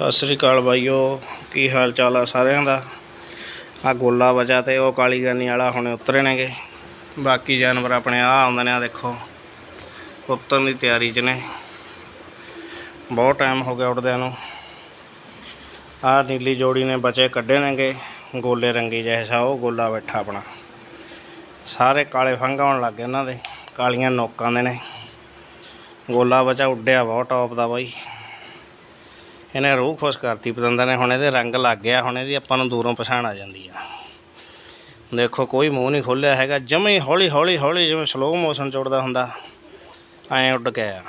ਸਤਿ ਸ੍ਰੀ ਅਕਾਲ ਬਾਈਓ, ਕੀ ਹਾਲ ਚਾਲ ਆ ਸਾਰਿਆਂ ਦਾ? ਆ ਗੋਲਾ ਵਜਾ ਤੇ ਉਹ ਕਾਲੀ ਗਾਨੀ ਵਾਲਾ ਹੁਣੇ ਉਤਰੇ ਨੇਗੇ। ਬਾਕੀ ਜਾਨਵਰ ਆਪਣੇ ਆ ਆਉਂਦੇ ਨੇ ਆ ਦੇਖੋ। ਉਤਰਨ ਦੀ ਤਿਆਰੀ 'ਚ ਨੇ। ਬਹੁਤ ਟਾਈਮ ਹੋ ਗਿਆ ਉੱਡਦਿਆਂ ਨੂੰ। ਆ ਨੀਲੀ ਜੋੜੀ ਨੇ ਬਚੇ ਕੱਢੇ ਨੇਗੇ। ਗੋਲੇ ਰੰਗੀ ਜਿਹੇ ਸਾ ਉਹ ਗੋਲਾ ਬੈਠਾ ਆਪਣਾ। ਸਾਰੇ ਕਾਲੇ ਫੰਗ ਆਉਣ ਲੱਗ ਗਏ ਇਹਨਾਂ ਦੇ। ਕਾਲੀਆਂ ਨੋਕਾਂ ਦੇ ਨੇ। ਗੋਲਾ ਬੱਚਾ ਉੱਡਿਆ ਬਹੁਤ ਟੌਪ ਦਾ ਬਾਈ। ਇਹਨੇ ਰੂਹ ਖੁਸ਼ ਕਰਤੀ ਪਤੰਦਰ ਨੇ, ਹੁਣ ਇਹਦੇ ਰੰਗ ਲੱਗ ਗਿਆ, ਹੁਣ ਇਹਦੀ ਆਪਾਂ ਨੂੰ ਦੂਰੋਂ ਪਛਾਣ ਆ ਜਾਂਦੀ ਆ। ਦੇਖੋ, ਕੋਈ ਮੂੰਹ ਨਹੀਂ ਖੋਲਿਆ ਹੈਗਾ, ਜਮੇ ਹੌਲੀ ਹੌਲੀ ਹੌਲੀ ਜਿਵੇਂ ਸਲੋ ਮੋਸ਼ਨ ਚ ਹੁੰਦਾ, ਐਂ ਉੱਡ ਕੇ ਆ।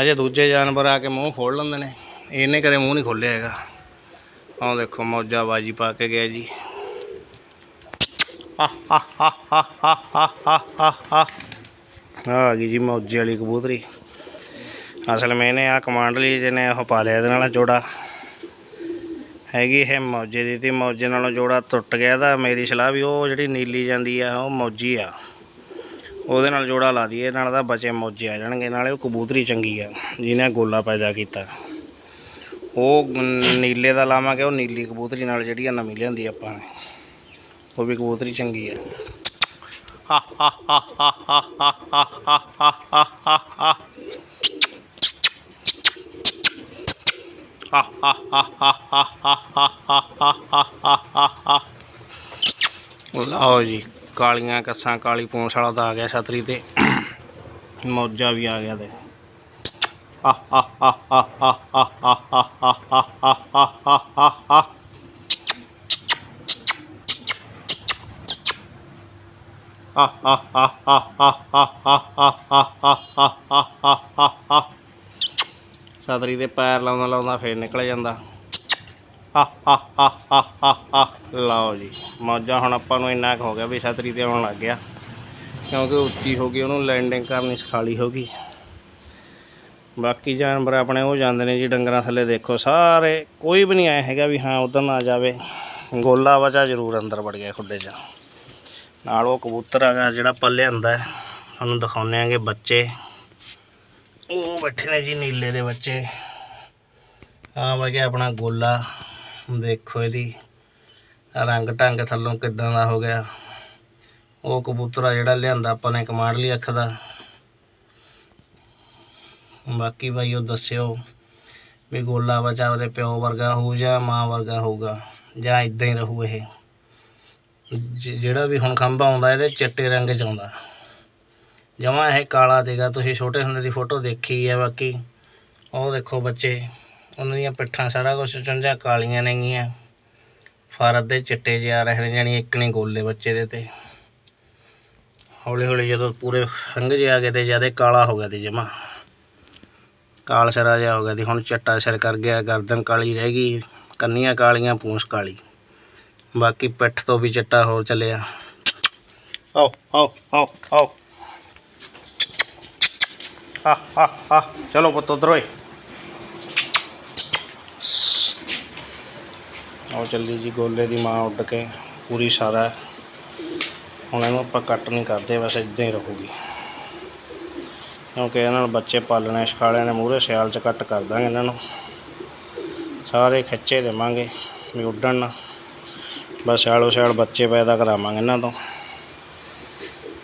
ਅਜੇ ਦੂਜੇ ਜਾਨਵਰ ਆ ਕੇ ਮੂੰਹ ਖੋਲ ਲੈਂਦੇ ਨੇ, ਇਹਨੇ ਕਦੇ ਮੂੰਹ ਨਹੀਂ ਖੋਲਿਆ ਹੈਗਾ। ਆਹ ਦੇਖੋ, ਮੌਜਾ ਬਾਜੀ ਪਾ ਕੇ ਗਿਆ ਜੀ। ਆਹ ਆਹ ਆਹ ਆਹ ਆਹ ਆਹ ਆਹ ਆਹ। ਆ ਗਈ ਜੀ ਮੌਜੇ ਵਾਲੀ ਕਬੂਤਰੀ। ਅਸਲ ਮੈਂ ਇਹਨੇ ਆ ਕਮਾਂਡ ਲਈ ਜਿਹਨੇ ਉਹ ਪਾ ਲਿਆ ਇਹਦੇ ਨਾਲ ਜੋੜਾ। ਹੈਗੀ ਇਹ ਮੌਜੇ ਦੀ ਤੇ ਮੌਜੇ ਨਾਲੋਂ ਜੋੜਾ ਟੁੱਟ ਗਿਆ ਤਾਂ ਮੇਰੀ ਸਲਾਹ ਵੀ ਉਹ ਜਿਹੜੀ ਨੀਲੀ ਜਾਂਦੀ ਆ, ਉਹ ਮੌਜੀ ਆ। ਉਹਦੇ ਨਾਲ ਜੋੜਾ ਲਾ ਦਈਏ, ਨਾਲ ਤਾਂ ਬਚੇ ਮੌਜੇ ਆ ਜਾਣਗੇ, ਨਾਲੇ ਉਹ ਕਬੂਤਰੀ ਚੰਗੀ ਆ, ਜਿਹਨੇ ਗੋਲਾ ਪੈਦਾ ਕੀਤਾ। ਉਹ ਨੀਲੇ ਦਾ ਲਾਵਾਂਗੇ, ਉਹ ਨੀਲੀ ਕਬੂਤਰੀ ਨਾਲ ਜਿਹੜੀ ਆ ਨਵੀਂ ਲਿਆਂਦੀ ਆਪਾਂ ਨੇ। ਉਹ ਵੀ ਕਬੂਤਰੀ ਚੰਗੀ ਆ। ਲਓ ਜੀ, ਕਾਲੀਆਂ ਕੱਸਾਂ, ਕਾਲੀ ਪੌਂਸ ਵਾਲਾ ਤਾਂ ਆ ਗਿਆ ਛਤਰੀ ਤੇ। ਮੌਜਾ ਵੀ ਆ ਗਿਆ ਤੇ। ਛਤਰੀ ਦੇ ਪੈਰ ਲਾਉਂਦਾ ਲਾਉਂਦਾ ਫੇਰ ਨਿਕਲ ਜਾਂਦਾ। ਆ ਆ ਆ ਆ ਆ ਆ ਲਓ ਜੀ ਮੌਜਾ ਹੁਣ ਆਪਾਂ ਨੂੰ ਇੰਨਾ ਕੁ ਹੋ ਗਿਆ ਵੀ ਛਤਰੀ ਤੇ ਆਉਣ ਲੱਗ ਗਿਆ। ਕਿਉਂਕਿ ਉੱਚੀ ਹੋ ਗਈ ਉਹਨੂੰ ਲੈਂਡਿੰਗ ਕਰਨੀ ਸਿਖਾਲੀ ਹੋ ਗਈ। ਬਾਕੀ ਜਾਨਵਰ ਆਪਣੇ ਉਹ ਜਾਂਦੇ ਨੇ ਜੀ ਡੰਗਰਾਂ ਥੱਲੇ ਦੇਖੋ ਸਾਰੇ ਕੋਈ ਵੀ ਨਹੀਂ ਆਇਆ ਹੈਗਾ ਵੀ ਹਾਂ ਉਧਰ ਨਾ ਜਾਵੇ। ਗੋਲਾ ਵਜਾ ਜ਼ਰੂਰ ਅੰਦਰ ਵੜ ਗਿਆ ਖੁੱਡੇ 'ਚ। ਨਾਲ ਉਹ ਕਬੂਤਰ ਹੈਗਾ ਜਿਹੜਾ ਆਪਾਂ ਲਿਆਂਦਾ ਹੈ, ਤੁਹਾਨੂੰ ਦਿਖਾਉਂਦੇ ਆਂਗੇ ਬੱਚੇ। ਉਹ ਬੈਠੇ ਨੇ ਜੀ ਨੀਲੇ ਦੇ ਬੱਚੇ। ਆ ਵਗਿਆ ਆਪਣਾ ਗੋਲਾ। ਦੇਖੋ ਇਹਦੀ। ਰੰਗ ਢੰਗ ਥੱਲੋਂ ਕਿੱਦਾਂ ਦਾ ਹੋ ਗਿਆ। ਉਹ ਕਬੂਤਰਾ ਜਿਹੜਾ ਲਿਆਂਦਾ ਆਪਾਂ ਨੇ ਕਮਾਂਡ ਲਈ ਅੱਖ ਦਾ। ਬਾਕੀ ਭਾਈ ਉਹ ਦੱਸਿਓ ਵੀ ਗੋਲਾ ਬਚਾ ਉਹਦੇ ਪਿਓ ਵਰਗਾ ਹੋਊ ਜਾਂ ਮਾਂ ਵਰਗਾ ਹੋਊਗਾ, ਜਾਂ ਇਦਾਂ ਹੀ ਰਹੂ ਇਹ। ਜਿਹੜਾ ਵੀ ਹੁਣ ਖੰਭਾ ਆਉਂਦਾ, ਇਹਦੇ ਚਿੱਟੇ ਰੰਗ ਚ ਆਉਂਦਾ। ਜਮਾ ਇਹ ਕਾਲਾ ਦੇਗਾ ਤੁਸੀਂ ਛੋਟੇ ਹੁੰਦੇ ਦੀ ਫੋਟੋ ਦੇਖੀ ਹੈ ਬਾਕੀ। ਉਹ ਦੇਖੋ ਬੱਚੇ, ਉਹਨਾਂ ਦੀਆਂ ਪਿੱਠਾਂ ਸਾਰਾ ਕੁਝ ਚੰਜਾ ਕਾਲੀਆਂ ਨੇਗੀਆਂ। ਫਰ ਦੇ ਚਿੱਟੇ ਜਿਹੇ ਆ ਰਹੇ ਨੇ ਜਾਣੀ ਇੱਕ ਨਹੀਂ ਗੋਲੇ ਬੱਚੇ ਦੇ ਤੇ। ਹੌਲੀ ਹੌਲੀ ਜਦੋਂ ਪੂਰੇ ਫੰਗ ਜਿਹੇ ਆ ਗਏ ਤੇ ਜ਼ਿਆਦਾ ਕਾਲਾ ਹੋ ਗਿਆ ਤੇ ਜਮਾ। ਕਾਲ ਸ਼ਰਾ ਜਿਹਾ ਹੋ ਗਿਆ ਤੇ ਹੁਣ ਚਿੱਟਾ ਸਿਰ ਕਰ ਗਿਆ, ਗਰਦਨ ਕਾਲੀ ਰਹਿ ਗਈ, ਕੰਨੀਆਂ ਕਾਲੀਆਂ, ਪੂੰਛ ਕਾਲੀ। ਬਾਕੀ ਪਿੱਠ ਤੋਂ ਵੀ ਚਿੱਟਾ ਹੋਰ ਚੱਲਿਆ। ਆਓ ਆਓ ਆਓ ਆਓ। ਆ ਆ ਆ ਚਲੋ ਪੁੱਤ ਉਧਰ ਓਏ ਆਓ ਚੱਲੀ ਜੀ, ਗੋਲੇ ਦੀ ਮਾਂ ਉੱਡ ਕੇ ਪੂਰੀ ਸਾਰਾ। ਹੁਣ ਇਹਨੂੰ ਆਪਾਂ ਕੱਟ ਨਹੀਂ ਕਰਦੇ, ਬਸ ਇਦਾਂ ਹੀ ਰਹੂਗੀ। ਕਿਉਂਕਿ ਇਹਨਾਂ ਨੂੰ ਬੱਚੇ ਪਾਲਣੇ ਸਿਖਾਲਿਆਂ ਨੇ, ਮੂਹਰੇ ਸਿਆਲ ਚ ਕੱਟ ਕਰ ਦਾਂਗੇ ਇਹਨਾਂ ਨੂੰ। ਸਾਰੇ ਖੱਚੇ ਦੇਵਾਂਗੇ ਵੀ ਉੱਡਣ ਨਾ। ਬਸ ਸਿਆਲੋ ਸਿਆਲ ਬੱਚੇ ਪੈਦਾ ਕਰਾਵਾਂਗੇ ਇਹਨਾਂ ਤੋਂ।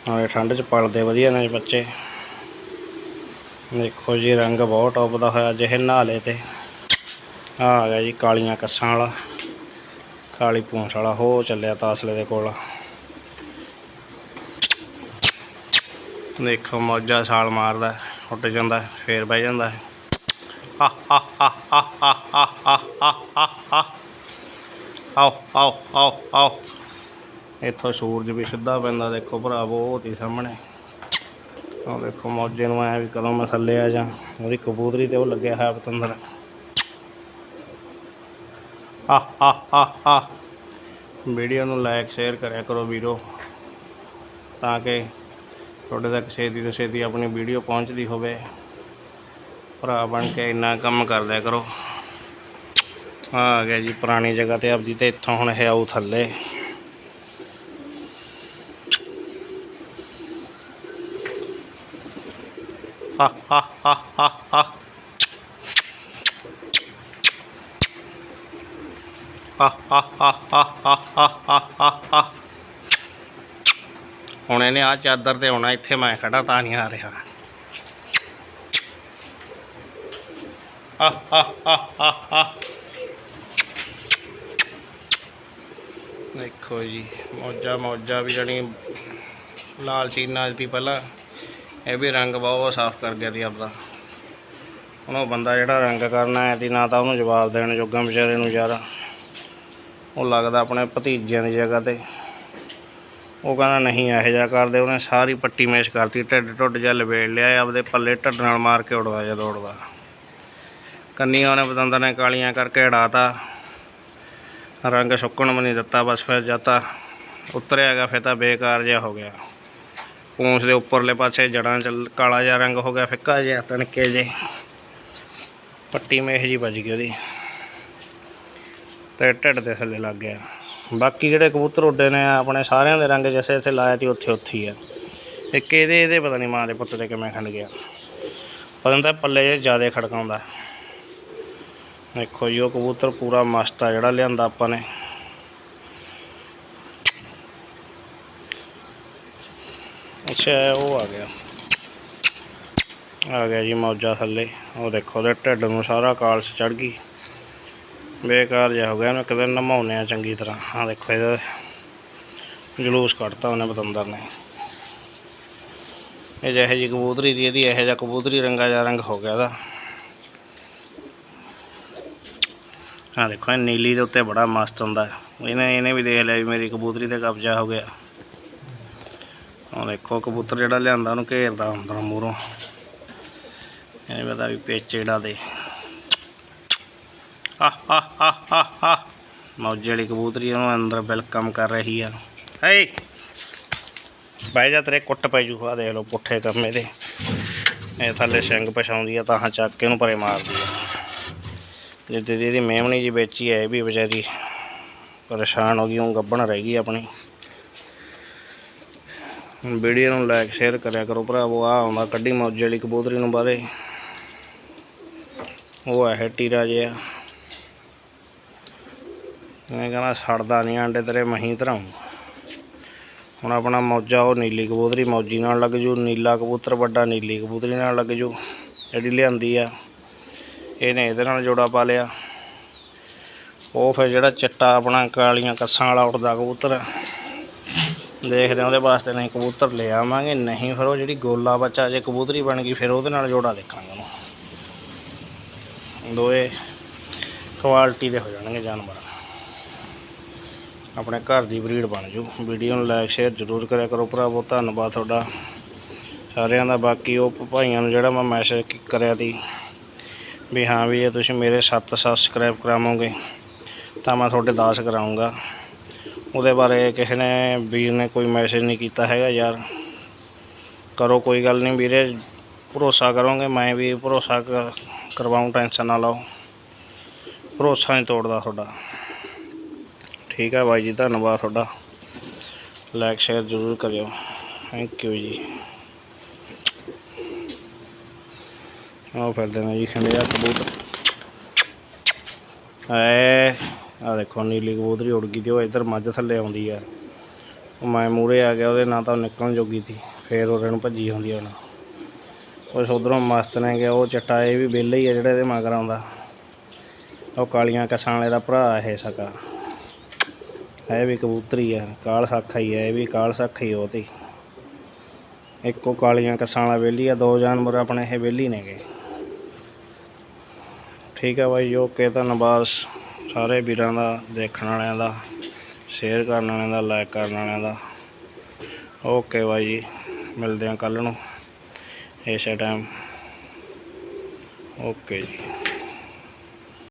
ਨਾਲੇ ਠੰਡ ਚ ਪਲਦੇ ਵਧੀਆ ਨੇ ਬੱਚੇ। ਦੇਖੋ ਜੀ, ਰੰਗ ਬਹੁਤ ਟੌਪ ਦਾ ਹੋਇਆ, ਜਿਹੇ ਨਾਲੇ ਤੇ। ਆ ਗਿਆ ਜੀ, ਕਾਲੀਆਂ ਕੱਸਾਂ ਵਾਲਾ, ਕਾਲੀ ਪੂੰਛ ਵਾਲਾ, ਹੋ ਚੱਲਿਆ ਤਾਸਲੇ ਦੇ ਕੋਲ। ਦੇਖੋ, ਮੌਜਾ ਛਾਲ ਮਾਰਦਾ ਉੱਟ ਜਾਂਦਾ, ਫੇਰ ਬਹਿ ਜਾਂਦਾ ਹੈ। ਆਓ ਆਓ ਆਓ ਆਓ। ਇੱਥੋਂ ਸੂਰਜ ਵੀ ਸਿੱਧਾ ਪੈਂਦਾ, ਦੇਖੋ ਭਰਾ, ਬਹੁਤ ਹੀ ਸਾਹਮਣੇ। ਆਹ ਦੇਖੋ ਮੌਜੇ ਨੂੰ ਆਇਆ ਵੀ ਕਦੋਂ ਮੈਂ ਥੱਲੇ ਆ ਜਾਂ। ਉਹਦੀ ਕਬੂਤਰੀ ਤੇ ਉਹ ਲੱਗਿਆ ਹੋਇਆ ਪਤੰਦਰ। ਆ ਆ ਆ ਆ ਵੀਡੀਓ ਨੂੰ ਲਾਈਕ ਸ਼ੇਅਰ ਕਰਿਆ ਕਰੋ ਵੀਰੋ। ਤਾਂ ਕਿ ਤੁਹਾਡੇ ਤੱਕ ਛੇਤੀ ਤੋਂ ਛੇਤੀ ਆਪਣੀ ਵੀਡੀਓ ਪਹੁੰਚਦੀ ਹੋਵੇ। ਭਰਾ ਬਣ ਕੇ ਇੰਨਾ ਕੰਮ ਕਰਦਿਆ ਕਰੋ। ਆ ਆ ਗਿਆ ਜੀ ਪੁਰਾਣੀ ਜਗ੍ਹਾ ਤੇ, ਆਪਦੀ ਤੇ ਇੱਥੋਂ ਹੁਣ ਇਹ ਆਊ ਥੱਲੇ। ਹਾ ਹਾ ਹਾ ਹਾ ਹਾ ਆ ਆ ਆ ਆ ਆ ਆ ਆ ਹੁਣ ਇਹਨੇ ਆ ਚਾਦਰ ਤੇ ਆਉਣਾ, ਇੱਥੇ ਮੈਂ ਖੜਾ ਤਾਂ ਨਹੀਂ ਆ ਰਿਹਾ। ਆ ਆ ਆ ਆ ਆ ਦੇਖੋ ਜੀ, ਮੌਜਾ ਮੌਜਾ ਵੀ ਜਣੀ ਲਾਲ ਚੀਨਾ ਦੀ ਪਹਿਲਾਂ ਇਹ ਵੀ ਰੰਗ ਬਹੁਤ ਸਾਫ਼ ਕਰ ਗਿਆ ਸੀ ਆਪਦਾ। ਹੁਣ ਉਹ ਬੰਦਾ ਜਿਹੜਾ ਰੰਗ ਕਰਨਾ ਹੈ ਤੇ ਨਾ ਤਾਂ ਉਹਨੂੰ ਜਵਾਬ ਦੇਣ ਜੋਗਾ ਵਿਚਾਰੇ ਨੂੰ ਯਾਰ। ਉਹ ਲੱਗਦਾ ਆਪਣੇ ਭਤੀਜਿਆਂ ਦੀ ਜਗ੍ਹਾ ਤੇ। ਉਹ ਕਹਿੰਦਾ ਨਹੀਂ, ਇਹੋ ਜਿਹਾ ਕਰਦੇ। ਉਹਨੇ ਸਾਰੀ ਪੱਟੀ ਮੇਸ਼ ਕਰਤੀ, ਢਿੱਡ ਢੁੱਡ ਜਿਹਾ ਲਵੇੜ ਲਿਆ ਆਪਦੇ ਪੱਲੇ ਢੱਡ ਨਾਲ ਮਾਰ ਕੇ ਉੜਦਾ ਜਾਂ ਦੌੜਦਾ ਕੰਨੀਆਂ ਉਹਨੇ ਪਤੰਦਰ ਨੇ ਕਾਲੀਆਂ ਕਰਕੇ ਉਡਾਤਾ ਰੰਗ ਸੁੱਕਣ ਵੀ ਨਹੀਂ ਦਿੱਤਾ, ਬਸ ਫਿਰ ਜਾਤਾ ਉਤਰਿਆ ਗਿਆ, ਫਿਰ ਤਾਂ ਬੇਕਾਰ ਜਿਹਾ ਹੋ ਗਿਆ। ਪੂੰਛ ਦੇ ਉੱਪਰਲੇ ਪਾਸੇ ਜੜਾਂ ਚ ਕਾਲਾ ਜਿਹਾ ਰੰਗ ਹੋ ਗਿਆ, ਫਿੱਕਾ ਜਿਹਾ, ਤਣਕੇ ਜੇ ਪੱਟੀ ਮੇਹ ਜੀ ਵੱਜ ਗਈ ਉਹਦੀ। ਤੇ ਢਿੱਡ ਦੇ ਥੱਲੇ ਲੱਗ ਗਿਆ। ਬਾਕੀ ਜਿਹੜੇ ਕਬੂਤਰ ਉੱਡੇ ਨੇ, ਆਪਣੇ ਸਾਰਿਆਂ ਦੇ ਰੰਗ ਜਿਵੇਂ ਇੱਥੇ ਲਾਇਆ ਤੀ ਉੱਥੇ ਉੱਥੇ ਹੀ ਆ। ਇੱਕ ਇਹਦੇ ਇਹਦੇ ਪਤਾ ਨਹੀਂ ਮਾਂ ਦੇ ਪੁੱਤ ਦੇ ਕਿਵੇਂ ਖੰਡ ਗਿਆ। ਪਤਾ ਨਹੀਂ ਤਾਂ ਪੱਲੇ ਜੇ ਜ਼ਿਆਦਾ ਖੜਕਾਉਂਦਾ। ਦੇਖੋ ਜੀ, ਉਹ ਕਬੂਤਰ ਪੂਰਾ ਮਸਤ ਆ, ਜਿਹੜਾ ਲਿਆਂਦਾ ਆਪਾਂ ਨੇ। ਅੱਛਾ ਉਹ ਆ ਗਿਆ। ਆ ਗਿਆ ਜੀ ਮੌਜਾ ਥੱਲੇ। ਉਹ ਦੇਖੋ, ਉਹਦੇ ਢਿੱਡ ਨੂੰ ਸਾਰਾ ਕਾਲਸ ਚੜ ਗਈ। ਬੇਕਾਰ ਜਿਹਾ ਹੋ ਗਿਆ, ਉਹਨੂੰ ਕਿਤੇ ਨਮਾਉਨੇ ਆ ਚੰਗੀ ਤਰ੍ਹਾਂ। ਆ ਦੇਖੋ, ਇਹਦਾ ਜਲੂਸ ਕੱਢਤਾ ਉਹਨੇ ਬਤੰਦਰ ਨੇ। ਇਹ ਜਿਹੇ ਜੀ ਕਬੂਤਰੀ ਦੀ, ਇਹਦੀ ਇਹੋ ਜਿਹਾ ਕਬੂਤਰੀ ਰੰਗਾ ਜਿਹਾ ਰੰਗ ਹੋ ਗਿਆ ਇਹਦਾ। ਆ ਦੇਖੋ, ਇਹ ਨੀਲੀ ਦੇ ਉੱਤੇ ਬੜਾ ਮਸਤ ਹੁੰਦਾ। ਇਹਨੇ ਇਹਨੇ ਵੀ ਦੇਖ ਲਿਆ ਵੀ ਮੇਰੀ ਕਬੂਤਰੀ ਤੇ ਕਬਜ਼ਾ ਹੋ ਗਿਆ। ਆ ਦੇਖੋ, ਕਬੂਤਰ ਜਿਹੜਾ ਲਿਆਂਦਾ, ਉਹਨੂੰ ਘੇਰਦਾ ਹੁੰਦਾ ਮੂਹਰੋਂ। ਇਹ ਪਤਾ ਵੀ ਪੇਚੇੜਾ ਦੇ। ਆ ਆ ਆ ਆ ਆ ਮੌਜੇ ਵਾਲੀ ਕਬੂਤਰੀ ਉਹਨੂੰ ਅੰਦਰ ਵੈਲਕਮ ਕਰ ਰਹੀ ਆ। ਹੇ ਬਹਿ ਜਾ, ਤੇਰੇ ਕੁੱਟ ਪੈ ਜੂ। ਆ ਦੇਖ ਲਓ, ਪੁੱਠੇ ਕੰਮੇ ਦੇ ਇਹ ਥੱਲੇ ਸਿੰਘ ਪਛਾਉਂਦੀ ਆ, ਤਾਂ ਹਾਂ ਚੱਕ ਕੇ ਉਹਨੂੰ ਪਰੇ ਮਾਰਦੀ ਆ। ਜਿੱਦੇ ਦੀ ਇਹਦੀ ਮੇਮਣੀ ਜੀ ਵੇਚੀ ਐ ਇਹ ਵੀ ਵਿਚਾਰੀ ਪਰੇਸ਼ਾਨ ਹੋ ਗਈ ਉਹ ਗੱਬਣ ਰਹਿ ਗਈ ਆਪਣੀ। ਵੀਡੀਓ ਨੂੰ ਲਾਈਕ ਸ਼ੇਅਰ ਕਰਿਆ ਕਰੋ ਭਰਾਵੋ। ਆ ਆਉਂਦਾ ਕੱਢੀ ਮੌਜੇ ਵਾਲੀ ਕਬੂਤਰੀ ਨੂੰ ਬਾਰੇ ਉਹ ਹੈ ਟੀਰਾ ਜਿਹਾ ਮੈਂ ਕਹਿੰਦਾ ਛੱਡਦਾ ਨਹੀਂ ਆਂਡੇ ਤੇਰੇ ਮਹੀਂ ਧਰਾਉਂ ਹੁਣ ਆਪਣਾ ਮੌਜਾ ਉਹ ਨੀਲੀ ਕਬੂਤਰੀ ਮੌਜੀ ਨਾਲ ਲੱਗ ਜੂ। ਨੀਲਾ ਕਬੂਤਰ ਵੱਡਾ ਨੀਲੀ ਕਬੂਤਰੀ ਨਾਲ ਲੱਗ ਜੂ। ਜਿਹੜੀ ਲਿਆਂਦੀ ਆ, ਇਹਨੇ ਇਹਦੇ ਨਾਲ ਜੋੜਾ ਪਾ ਲਿਆ। ਉਹ ਫਿਰ ਜਿਹੜਾ ਚਿੱਟਾ ਆਪਣਾ ਕਾਲੀਆਂ ਕੱਸਾਂ ਵਾਲਾ ਉੱਡਦਾ ਕਬੂਤਰ। ਦੇਖਦੇ ਹਾਂ ਉਹਦੇ ਵਾਸਤੇ ਨਹੀਂ ਕਬੂਤਰ ਲੈ ਆਵਾਂਗੇ, ਨਹੀਂ ਫਿਰ ਉਹ ਜਿਹੜੀ ਗੋਲਾ ਬੱਚਾ ਜੇ ਕਬੂਤਰੀ ਬਣ ਗਈ, ਫਿਰ ਉਹਦੇ ਨਾਲ ਜੋੜਾ ਦੇਖਾਂਗੇ ਉਹਨੂੰ। ਦੋਏ ਕੁਆਲਿਟੀ ਦੇ ਹੋ ਜਾਣਗੇ ਜਾਨਵਰ। ਆਪਣੇ ਘਰ ਦੀ ਬਰੀਡ ਬਣ ਜੂ। ਵੀਡੀਓ ਨੂੰ ਲਾਈਕ ਸ਼ੇਅਰ ਜ਼ਰੂਰ ਕਰਿਆ ਕਰੋ ਭਰਾਵੋ। ਧੰਨਵਾਦ ਤੁਹਾਡਾ। ਸਾਰਿਆਂ ਦਾ। ਬਾਕੀ ਉਹ ਭਾਈਆਂ ਨੂੰ ਜਿਹੜਾ ਮੈਂ ਮੈਸੇਜ ਕਰਿਆ ਸੀ ਵੀ ਹਾਂ ਵੀ ਜੇ ਤੁਸੀਂ ਮੇਰੇ 7 ਸਬਸਕ੍ਰਾਈਬ ਕਰਾਵੋਗੇ, ਤਾਂ ਮੈਂ ਤੁਹਾਡੇ 10 ਕਰਾਉਂਗਾ ਉਹਦੇ ਬਾਰੇ ਕਿਸੇ ਨੇ, ਵੀਰ ਨੇ ਕੋਈ ਮੈਸੇਜ ਨਹੀਂ ਕੀਤਾ ਹੈਗਾ ਯਾਰ। ਕਰੋ ਕੋਈ ਗੱਲ ਨਹੀਂ ਵੀਰੇ, ਭਰੋਸਾ ਕਰੋਗੇ, ਮੈਂ ਵੀ ਭਰੋਸਾ ਕਰਵਾਉਂ ਕਰਵਾਊਂ ਟੈਨਸ਼ਨ ਨਾ ਲਓ। ਭਰੋਸਾ ਨਹੀਂ ਤੋੜਦਾ ਤੁਹਾਡਾ। ਠੀਕ ਹੈ ਬਾਈ ਜੀ, ਧੰਨਵਾਦ ਤੁਹਾਡਾ। ਲਾਈਕ ਸ਼ੇਅਰ ਜ਼ਰੂਰ ਕਰਿਓ। ਥੈਂਕ ਯੂ ਜੀ। ਆਹ ਫਿਰਦੇ ਨੇ ਜੀ ਖੰਡਿਆ ਕਬੂਤਰ ਐ। ਆ ਦੇਖੋ, ਨੀਲੀ ਕਬੂਤਰੀ ਉੜ ਗਈ ਤੇ ਉਹ ਇੱਧਰ ਮੱਝ ਥੱਲੇ ਆਉਂਦੀ ਆ। ਉਹ ਮੈਂ ਮੂਰੇ ਆ ਗਿਆ, ਉਹਦੇ ਨਾਲ ਤਾਂ ਉਹ ਨਿਕਲਣ ਜੋਗੀ ਸੀ, ਫੇਰ ਉਹਦੇ ਨੂੰ ਭੱਜੀ ਆਉਂਦੀ ਹੁਣ ਉਸ ਉਧਰੋਂ ਮਸਤ ਨੇ ਗਿਆ, ਉਹ ਚਟਾ ਇਹ ਵੀ ਵਿਹਲਾ ਹੀ ਆ ਜਿਹੜਾ ਇਹਦੇ ਮਗਰ ਆਉਂਦਾ। ਉਹ ਕਾਲੀਆਂ ਕਸਾਂ ਵਾਲੇ ਦਾ ਭਰਾ ਇਹ ਸਕਾ। ਇਹ ਵੀ ਕਬੂਤਰੀ ਆ, ਕਾਲ ਸਾਖਾ ਹੀ ਹੈ ਇਹ ਵੀ ਕਾਲ ਸਾਖਾ ਹੀ ਉਹ ਤੇ। ਇੱਕੋ ਕਾਲੀਆਂ ਕਸਾਂ ਵਾਲਾ ਵਿਹਲੀ ਆ, ਦੋ ਜਾਨਵਰ ਆਪਣੇ ਇਹ ਵਿਹਲੀ ਨੇਗੇ। ਠੀਕ ਆ ਬਾਈ ਓਕੇ, ਧੰਨਵਾਦ। ਸਾਰੇ ਵੀਰਾਂ ਦਾ, ਦੇਖਣ ਵਾਲਿਆਂ ਦਾ ਸ਼ੇਅਰ ਕਰਨ ਵਾਲਿਆਂ ਦਾ ਲਾਈਕ ਕਰਨ ਵਾਲਿਆਂ ਦਾ। ਓਕੇ ਬਾਈ ਜੀ, ਮਿਲਦੇ ਹਾਂ ਕੱਲ ਨੂੰ। ਇਸੇ ਟਾਈਮ ਓਕੇ ਜੀ।